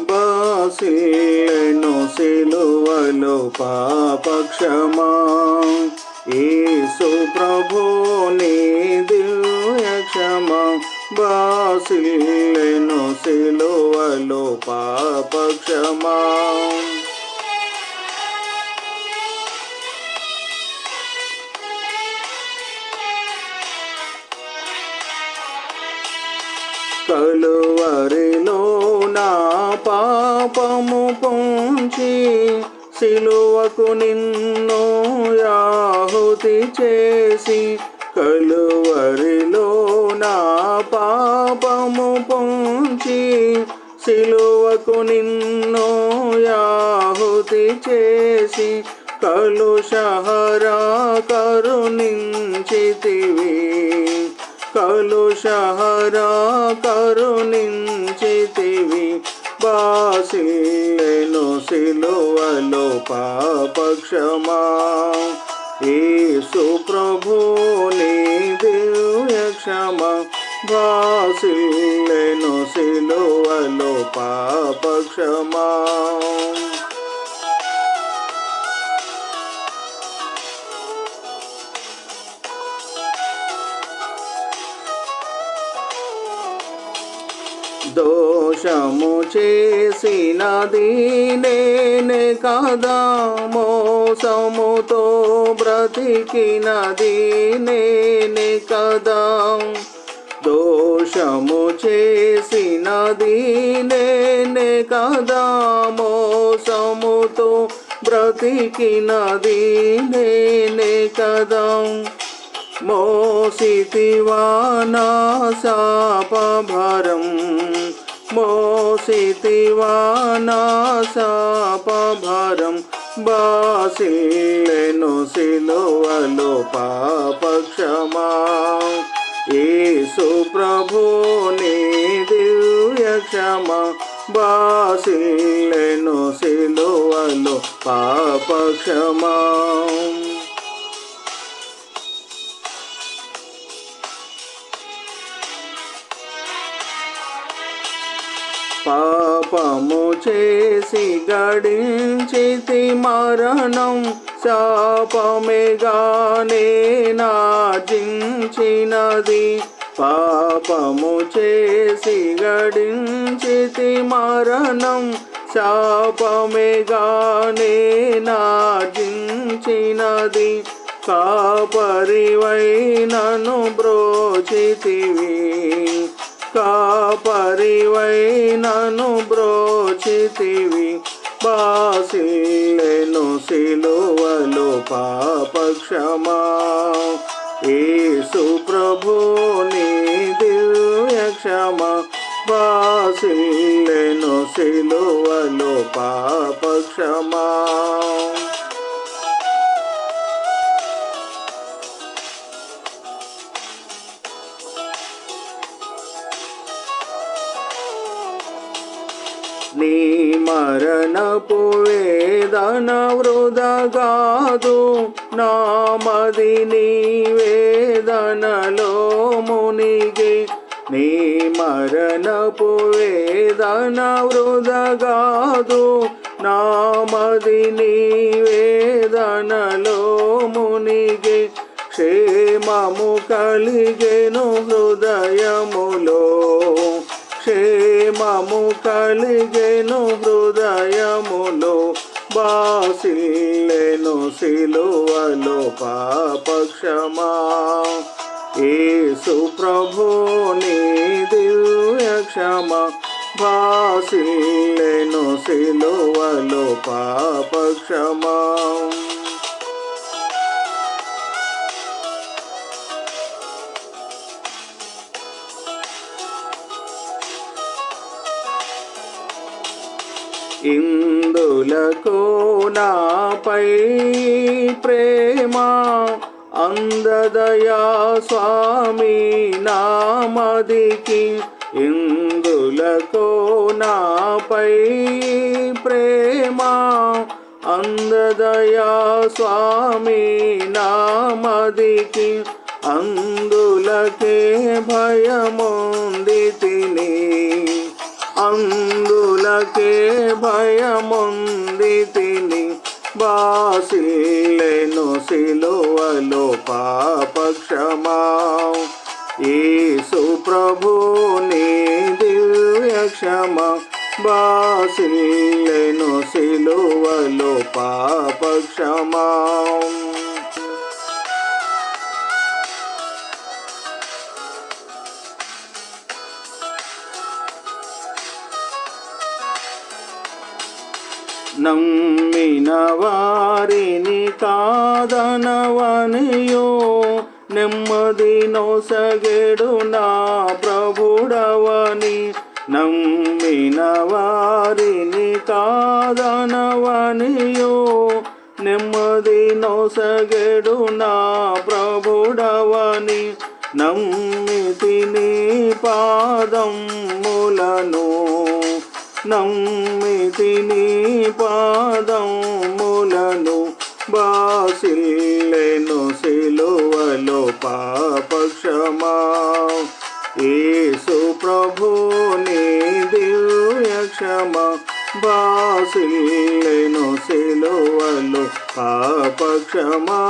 బాసిల్లెను సిలువలు పాపక్షమా. ఏసు ప్రభు నీ దివ్య క్షమా. బాసిల్లెను పాపక్షమా. కలువరిలో నా పాపము పొంచి సిలువకు నిన్ను యాహుతి చేసి కలువరిలో నా పాపము పొంచి సిలువకు నిన్ను యాహుతి చేసి కలుషహరా కరుణించితివి. కలుషహరా కరుణించితివి. బాసిల్లెను సిలువలో పాపక్షమా. ఏసు ప్రభుని దివ్య క్షమ. బాసిల్లెను సిలువలో పాపక్షమా. దోషము చేసినది నేనే కదా? మోసముతో బ్రతికినది నేనే కదా? దోషము చేసినది నేనే కదా? మోసముతో బ్రతికినది నేనే కదా? మోసితివా నా శాపభరం మోసితివా నా శాపభరం బాసిల్లెను సిలువలో పాపక్షమా. యేసు ప్రభు నీ దివ్య క్షమా. బాసిల్లెను సిలువలో పాపక్షమా. పాపము చేసి గడించితి మరణం శాపమేగానే నాజించినది. పాపము చేసి గడించితి మరణం శాపమేగానే నాజించినది. కాపరివై నన్ను బ్రోచితివి. కాపరివైనను బ్రోచితివి బాసిల్లెను సిలువలు పాపక్షమా. ఏసు ప్రభుని నీ దివ్య క్షమా బాసిల్లెను పాపక్షమా. మరణపు వేదన వృధగాదు నామది నీ వేదనలో మునిగి నీ మరణపు వేదన వృధగాదు నామది నీ వేదనలో మునిగి క్షేమము కలిగెను హృదయములో కలిగెను హృదయములో బాసిల్లెను సిలువలో పాపక్షమా. ఏసు ప్రభు నీ దివ్య క్షమ. బాసిల్లెను సిలువలో పాపక్షమా. ఇందులకు నాపై ప్రేమ అందదయా స్వామి నామదికి ఇందులకు నాపై ప్రేమ అందదయా స్వామి నామదికి అందులకే భయముంది తిని అందులకే భయముంది తిని బాసిల్లెను సిలువలో పాపక్షమా. యేసు ప్రభు నీ దివ్య క్షమ బాసిల్లెను సిలువలో పాపక్షమా. నమ్మిన వారిని కాదనవనియో నెమ్మది నొసగెడు నా ప్రభుడవని. నమ్మిన వారిని కాదనవనియో నెమ్మది నొసగెడు నా ప్రభుడవని. నమ్మితి పాదం పాదములను నమ్మితి నీ పాదములను బాసిల్లెను సిలువలో పాపక్షమా. ఏసు ప్రభుని దివ్య క్షమ. బాసిల్లెను సిలువలో పాపక్షమా.